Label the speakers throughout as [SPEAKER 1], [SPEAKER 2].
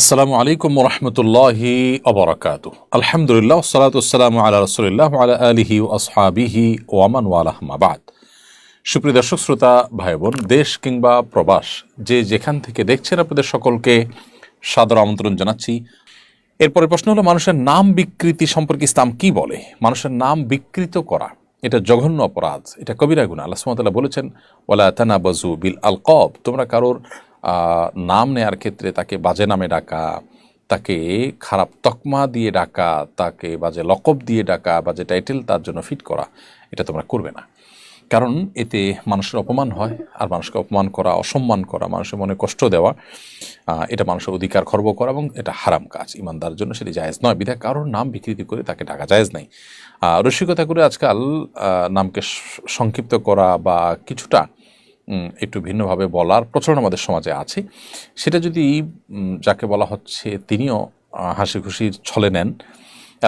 [SPEAKER 1] আসসালামু আলাইকুম রহমতুল্লাহি অবরাকাত আলহামদুলিল্লাহ সালাতাম আল্লাহ রসুলিল্লাহ আলা আলিহি ও আসহাবিহি ওয়ামান ওয়ালাহমাবাদ সুপ্রিয় দর্শক, শ্রোতা ভাই বোন দেশ কিংবা প্রবাস, যে যেখান থেকে দেখছেন আপনাদের সকলকে সাদর আমন্ত্রণ জানাচ্ছি। এরপরে প্রশ্ন হলো, মানুষের নাম বিকৃতি সম্পর্কে ইসলাম কি বলে? মানুষের নাম বিকৃত করা, এটা জঘন্য অপরাধ, এটা কবিরা গুণা। আল্লাহ সুমতাল্লাহ বলেছেন ওলা তানা বাজু বিল আল কব তোমরা কারোর নাম নেয়ার ক্ষেত্রে তাকে বাজে নামে ডাকা, তাকে খারাপ তকমা দিয়ে ডাকা, তাকে বাজে লকব দিয়ে ডাকা, বাজে টাইটেল তার জন্য ফিট করা, এটা তোমরা করবে না। কারণ এতে মানুষের অপমান হয় আর মানুষকে অপমান করা, অসম্মান করা, মানুষের মনে কষ্ট দেওয়া এটা মানুষের অধিকার খর্ব করা এবং এটা হারাম কাজ। ইমানদার জন্য সেটি জায়েজ নয়। বিধায় কারোর নাম বিকৃতি করে তাকে ডাকা জায়েজ নাই। রসিকতা করে আজকাল নামকে সংক্ষিপ্ত করা বা কিছুটা একটু ভিন্নভাবে বলার প্রচলন আমাদের সমাজে আছে। সেটা যদি যাকে বলা হচ্ছে তিনিও হাসি খুশির ছলে নেন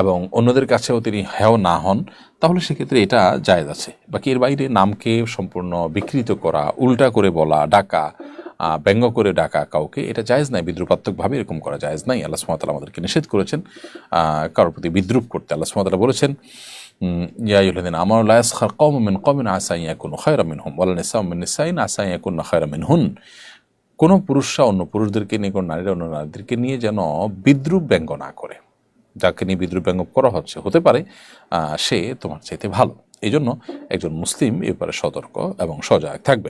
[SPEAKER 1] এবং অন্যদের কাছেও তিনি হেয় না হন, তাহলে সেক্ষেত্রে এটা জায়েজ আছে। বাকি এর বাইরে নামকে সম্পূর্ণ বিকৃত করা, উল্টা করে বলা, ডাকা ব্যঙ্গ করে ডাকা কাউকে, এটা জায়েজ নাই, বিদ্রুপাত্মকভাবে এরকম করা জায়েজ নাই। আল্লাহ সুমাতাল আমাদেরকে নিষেধ করেছেন। কারোর প্রতি বিদ্রুপ করতে আল্লাহ সুমাতাল বলেছেন ইয়াইলদিন আমার লায়াস খার কম মিন কমিন আসাই ইয়াকুন খায়রা মিন হুম ওয়ালা নিসা মিন নিসাইন আসাইয়া ইয়াকুন খায়রা মিন হুন কোনো পুরুষরা অন্য পুরুষদেরকে নিয়ে, কোনো নারীরা অন্য নারীদেরকে নিয়ে যেন বিদ্রুপ ব্যঙ্গ না করে। যাকে নিয়ে বিদ্রুপ ব্যঙ্গ করা হচ্ছে, হতে পারে সে তোমার চাইতে ভালো। এই জন্য একজন মুসলিম এ ব্যাপারে সতর্ক এবং সজাগ থাকবে।